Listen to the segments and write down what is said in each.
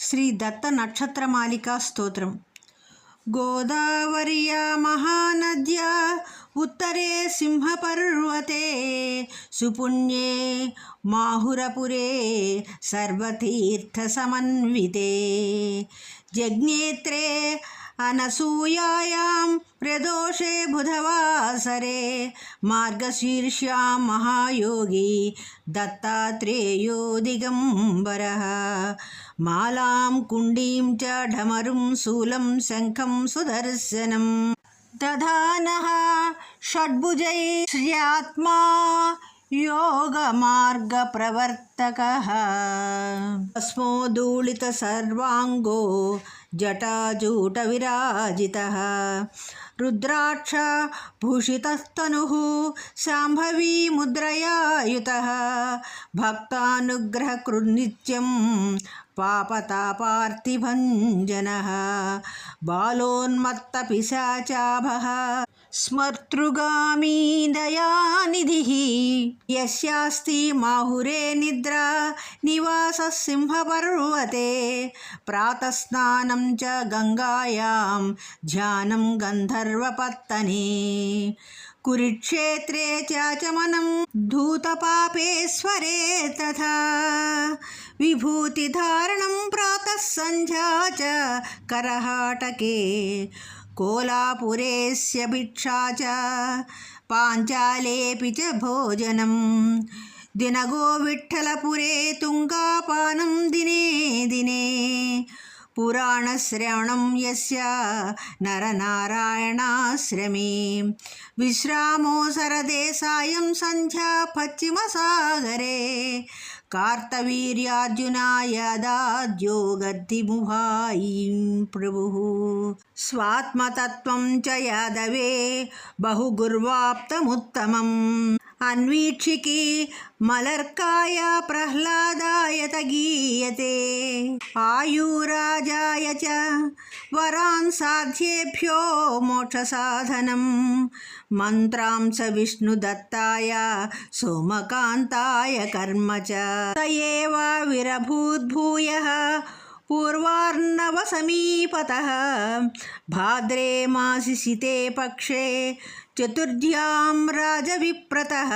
శ్రీ దత్త నక్షత్రమాలికా స్తోత్రం. గోదావర్యా మహానద్యా ఉత్తరే సింహపర్వతే సుపుణ్యే మాహురపురే సర్వతీర్థసమన్వితే జజ్ఞేత్రే अनसूयायां प्रदोषे बुधवासरे मार्गशीर्ष्यां महायोगी दत्तात्रेयो दिगम्बरः मालां कुण्डीं च ढमरुं शूलं शङ्खं सुदर्शनं दधानः षड्भुजैश्र्यात्मा योगमार्गप्रवर्तकः अस्मो दूलितसर्वाङ्गो जटाजूटविराजितः। रुद्राक्ष भूषितनु शाम्भवी मुद्रया युतः भक्तानुग्रहकृन्नित्यं पापतापार्तिभञ्जनः बालोन्मत्तपिशाचाभः। स्मर्तृगामी दयानिधिः यस्यास्ति माहुरे निद्रा निवासः सिंहपर्वते प्रातस्नानं च गङ्गायां ध्यानं गन्धर्वपत्तने कुरुक्षेत्रे चाचमनं धूतपापेश्वरे तथा विभूतिधारणं प्रातः सन्ध्या च करहाटके कोलापुरेस्य भिक्षा च पाञ्चालेऽपि च भोजनं दिनगो विठ्ठलपुरे तुङ्गापानं दिने दिने पुराणश्रवणं यस्य नरनारायणाश्रमे विश्रामो सरदे सायं सन्ध्या पश्चिमसागरे कार्तवीर्यार्जुनायदाद्यो गद्दिमुभायीं प्रभुः। स्वात्मतत्त्वं च यादवे बहुगुर्वाप्तमुत्तमम् अन्वीक्षिकी मलर्काय प्रह्लादाय गीयते आयुराजाय च वरान् साध्येभ्यो मोक्षसाधनं मन्त्रांस विष्णुदत्ताय सोमकान्ताय कर्म च स एव विरभूद्भूयः पूर्वार्णवसमीपतः। भाद्रे मासि सिते पक्षे चतुर्ध्यां राजविप्रतः।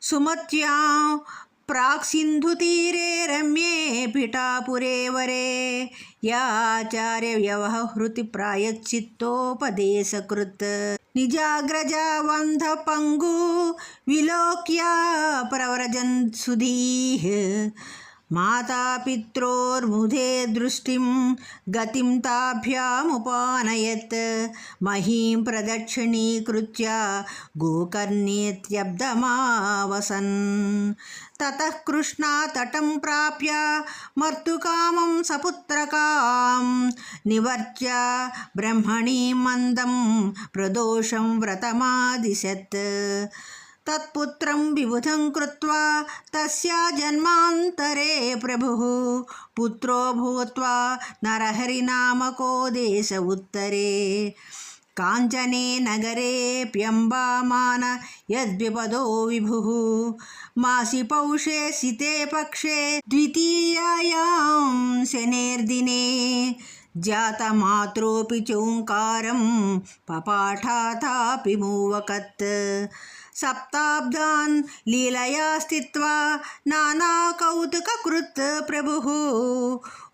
सुमत्यां प्राक्सिन्धुतीरे रम्ये पिठापुरे वरे। याचार्यव्यवहृतिप्रायश्चित्तोपदेशकृत् निजाग्रजवन्धपङ्गु विलोक्या प्रव्रजन् सुधीः। మాతాపిత్రోర్ముధే దృష్టిం గతిం తాభ్యాముపానయత్ మహీం ప్రదక్షిణీకృత్య గోకర్ణేత్యబ్దమావసన్. తత కృష్ణాతటం ప్రాప్య మర్తుకామం సపుత్రకాం. నివర్త్య బ్రహ్మణీ మందం ప్రదోషం వ్రతమాదిశత్. तत्पुत्रं विबुधं कृत्वा तस्य जन्मान्तरे प्रभुः। पुत्रो भूत्वा नरहरिनामको देश उत्तरे। काञ्चने नगरेऽप्यम्बामान यद्विपदो विभुः। मासि पौषे सिते पक्षे द्वितीयायां शनेर्दिने। जातमात्रोऽपि चोङ्कारं पपाठातापि मूवकत् सप्ताब्दान् लीलया स्थित्वा नानाकौतुककृत् प्रभुः।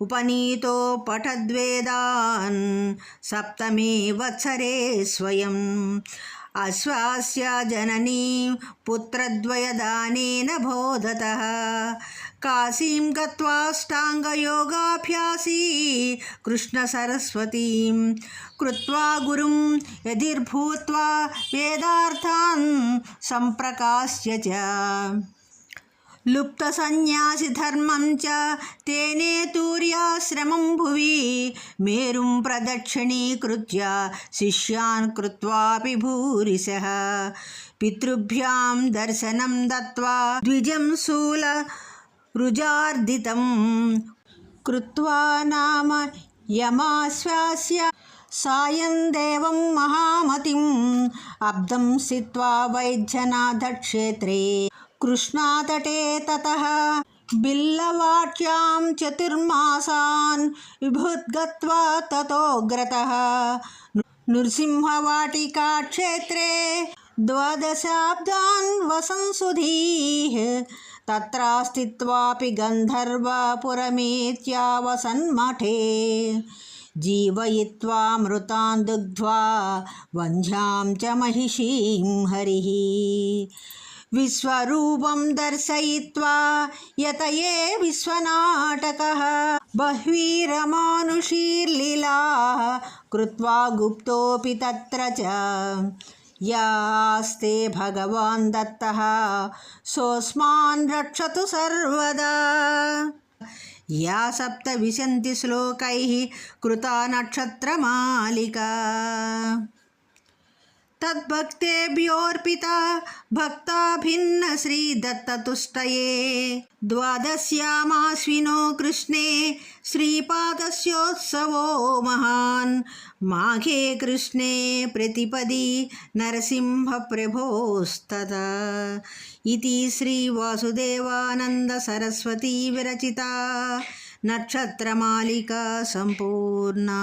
उपनीतो पठद्वेदान् सप्तमे वत्सरे स्वयम्। अश्वास्य जननी पुत्रद्वयदानेन बोधतः। काशीं गत्वाष्टाङ्गयोगाभ्यासी कृष्णसरस्वतीं कृत्वा गुरुं यदिर्भूत्वा वेदार्थान् सम्प्रकाश्य च। లుప్తసన్యాసిధర్మం చ తేనే తూర్యాశ్రమం భువి మేరుం ప్రదక్షిణీకృత్య శిష్యాన్ కృత్వాపి భూరిశ పితృభ్యాం దర్శనం దత్వా ద్విజం శూల రుజార్దితం కృత్వా నామ యమాశ్వాస్య సాయం దేవం మహామతిం అబ్దం సిత్వా వైద్యనాథక్షేత్రే वैद्यनाथक्षेत्रे कृष्णातटे ततः बिल्लवाट्यां चतुर्मासान् विभुद्गत्वा ततोऽग्रतः नृसिंहवाटिकाक्षेत्रे द्वादशाब्दान् वसंसुधीः तत्र स्थित्वापि गन्धर्वपुरमेत्यावसन्मठे जीवयित्वा मृतान् दुग्ध्वा वन्ध्यां च విశ్వరూపం దర్శయిత్వా యత ఏ విశ్వనాటక? బహ్వీరమానుషీర్లీలా కృత్వా గుప్తోపి తత్ర చ. యాస్తే భగవాన్ దత్త సోస్మాన్ రక్షతు సర్వదా. యా సప్త విశంతి శ్లోకై కృతా तद्भक्तेभ्योऽर्पिता भक्ता भिन्न श्रीदत्ततुष्टये द्वादश्यामाश्विनो कृष्णे श्रीपादस्योत्सवो महान् माघे कृष्णे प्रतिपदि नरसिंहप्रभोस्तदा इति श्रीवासुदेवानन्दसरस्वती विरचिता नक्षत्रमालिका सम्पूर्णा